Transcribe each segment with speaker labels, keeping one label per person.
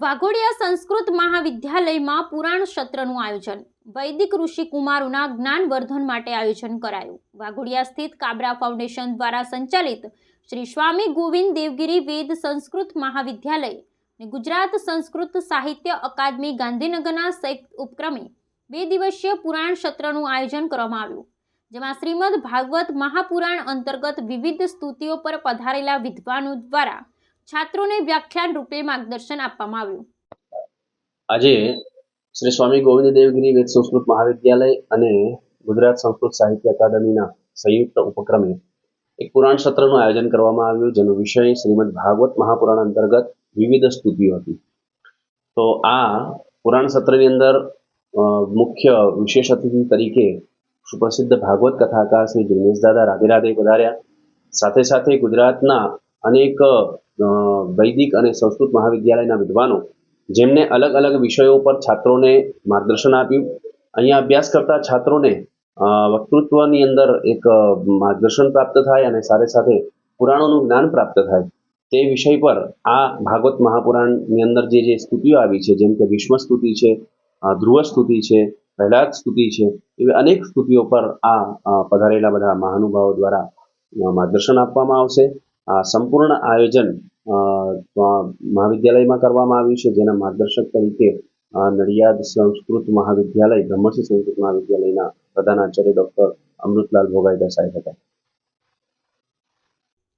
Speaker 1: વાઘોડિયા સંસ્કૃત મહાવિદ્યાલયમાં પુરાણ સત્રનું આયોજન. વૈદિક ઋષિ કુમારોના જ્ઞાનવર્ધન માટે આયોજન કરાયું. વાઘોડિયા સ્થિત કાબરા ફાઉન્ડેશન દ્વારા સંચાલિત શ્રી સ્વામી ગોવિંદ દેવગીરી વેદ સંસ્કૃત મહાવિદ્યાલય અને ગુજરાત સંસ્કૃત સાહિત્ય અકાદમી ગાંધીનગરના સંયુક્ત ઉપક્રમે બે દિવસીય પુરાણ સત્રનું આયોજન કરવામાં આવ્યું. જેમાં શ્રીમદ ભાગવત મહાપુરાણ અંતર્ગત વિવિધ સ્તુતિઓ પર પધારેલા વિદ્વાનો દ્વારા છાત્રોને વ્યાખ્યાન રૂપે માર્ગદર્શન આપવામાં આવ્યું.
Speaker 2: આજે શ્રી સ્વામી ગોવિંદ દેવગીરી વેદ સંસ્કૃત મહાવિદ્યાલય અને ગુજરાત સંસ્કૃત સાહિત્ય અકાદમીના સંયુક્ત ઉપક્રમે એક પુરાણ સત્રનું આયોજન કરવામાં આવ્યું, જેનો વિષય શ્રીમદ ભાગવત મહાપુરાણ અંતર્ગત વિવિધ સ્તુતિઓ હતી. તો આ પુરાણ સત્રની અંદર મુખ્ય વિશેષ અતિથિ તરીકે સુપ્રસિદ્ધ ભાગવત કથાકાર શ્રી દિનેશ દાદા રાધે રાધે પધાર્યા. સાથે સાથે ગુજરાતના અનેક વૈદિક અને સંસ્કૃત મહાવિદ્યાલયના વિદ્વાનો જેમને અલગ અલગ વિષયો પર છાત્રોને માર્ગદર્શન આપ્યું. અહીંયા અભ્યાસ કરતા છાત્રોને વક્તૃત્વની અંદર એક માર્ગદર્શન પ્રાપ્ત થાય અને સાથે સાથે પુરાણોનું જ્ઞાન પ્રાપ્ત થાય. તે વિષય પર આ ભાગવત મહાપુરાણની અંદર જે જે સ્તુતિઓ આવી છે, જેમ કે ભીષ્મ સ્તુતિ છે ધ્રુવ સ્તુતિ છે, પ્રહલાદ સ્તુતિ છે, એવી અનેક સ્તુતિઓ પર આ પધારેલા બધા મહાનુભાવો દ્વારા માર્ગદર્શન આપવામાં આવશે. આ સંપૂર્ણ આયોજન મહાવિદ્યાલયમાં કરવામાં આવ્યું છે, જેના માર્ગદર્શક તરીકે નડિયાદ સંસ્કૃત મહાવિદ્યાલય બ્રહ્મસિંહ સંસ્કૃત મહાવિદ્યાલયના પ્રધાનાચાર્ય ડોક્ટર અમૃતલાલ ભોગાઈ દસાઈ હતા.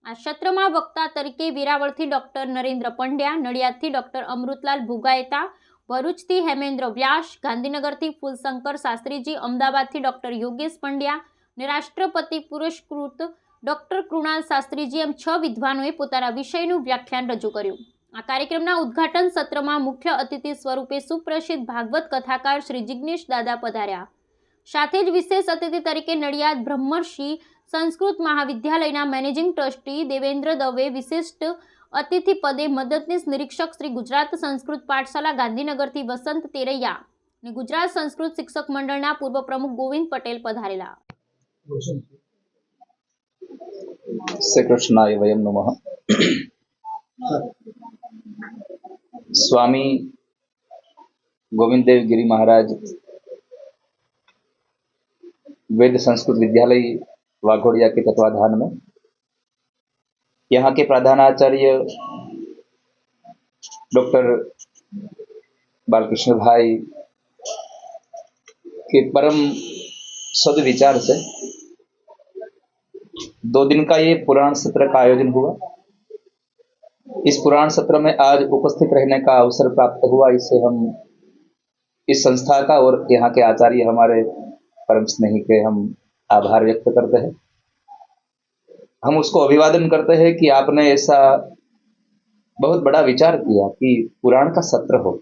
Speaker 1: આ સત્રમાં વક્તા તરીકે વેરાવળથી ડોક્ટર નરેન્દ્ર પંડ્યા, નડિયાદથી ડોક્ટર અમૃતલાલ ભુગાયતા ભરૂચથી હેમેન્દ્ર વ્યાસ, ગાંધીનગરથી ફૂલશંકર શાસ્ત્રીજી, અમદાવાદથી ડોક્ટર યોગેશ પંડ્યા અને રાષ્ટ્રપતિ પુરસ્કૃત ડોક્ટર કૃણાલ શાસ્ત્રીજી એમ છ વિદ્વાનોએ પોતાના વિષયનું વ્યાખ્યાન રજૂ કર્યું. આ કાર્યક્રમના ઉદ્ઘાટન સત્રમાં મુખ્ય અતિથિ સ્વરૂપે સુપ્રસિદ્ધ ભાગવત કથાકાર શ્રી જિજ્ઞેશ દાદા પધાર્યા. સાથે જ વિશેષ અતિથિ તરીકે નડિયાદ બ્રહ્મર્ષિ સંસ્કૃત મહાવિદ્યાલયના મેનેજિંગ ટ્રસ્ટી દેવેન્દ્ર દવે વિશિષ્ટ અતિથિ પદે મદદનીશ નિરીક્ષક શ્રી ગુજરાત સંસ્કૃત પાઠશાલા ગાંધીનગરથી વસંત તેરૈયા અને ગુજરાત સંસ્કૃત શિક્ષક મંડળના પૂર્વ પ્રમુખ ગોવિંદ પટેલ પધારેલા.
Speaker 3: શ્રી કૃષ્ણાય વયમ નમઃ स्वामी गोविंद देव गिरी महाराज वेद संस्कृत विद्यालय वाघोड़िया के तत्वाधान में यहाँ के प्रधानाचार्य डॉक्टर बालकृष्ण भाई के परम सदविचार से दो दिन का ये पुराण सत्र का आयोजन हुआ। इस पुराण सत्र में आज उपस्थित रहने का अवसर प्राप्त हुआ। इससे हम इस संस्था का और यहाँ के आचार्य हमारे परम स्नेही के हम आभार व्यक्त करते हैं। हम उसको अभिवादन करते हैं कि आपने ऐसा बहुत बड़ा विचार किया कि पुराण का सत्र हो।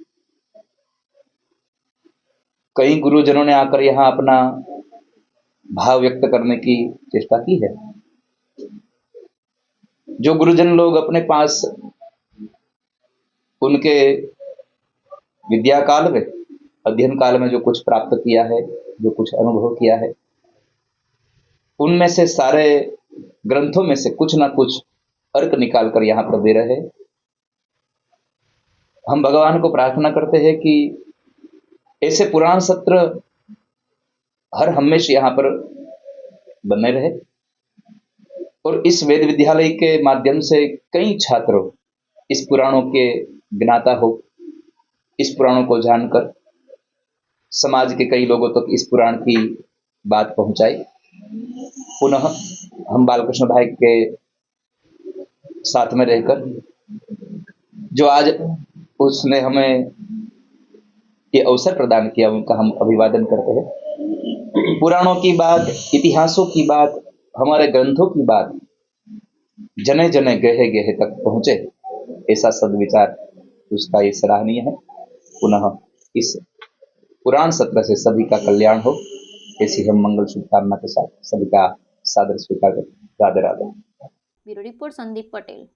Speaker 3: कई गुरुजनों ने आकर यहाँ अपना भाव व्यक्त करने की चेष्टा की है। जो गुरुजन लोग अपने पास उनके विद्या काल में, अध्ययन काल में जो कुछ प्राप्त किया है, जो कुछ अनुभव किया है, उनमें से सारे ग्रंथों में से कुछ ना कुछ अर्क निकाल कर यहाँ पर दे रहे हम भगवान को प्रार्थना करते हैं कि ऐसे पुराण सत्र हर हमेशा यहाँ पर बने रहे। और इस वेद विद्यालय के माध्यम से कई छात्र इस पुराणों के ज्ञाता हो, इस पुराणों को जानकर समाज के कई लोगों तक तो इस पुराण की बात पहुंचाई। पुनः हम बालकृष्ण भाई के साथ में रहकर, जो आज उसने हमें ये अवसर प्रदान किया, उनका हम अभिवादन करते हैं। पुराणों की बात, इतिहासों की बात हमारे ग्रंथों की बात जने जने गहे गहे तक पहुँचे, ऐसा सदविचार उसका ये सराहनीय है। पुनः इस पुराण सत्र से सभी का कल्याण हो, ऐसी हम मंगल शुभकामना के साथ सभी का सादर स्वीकार करें Radhe Radhe.
Speaker 1: Bureau report Sandeep Patel.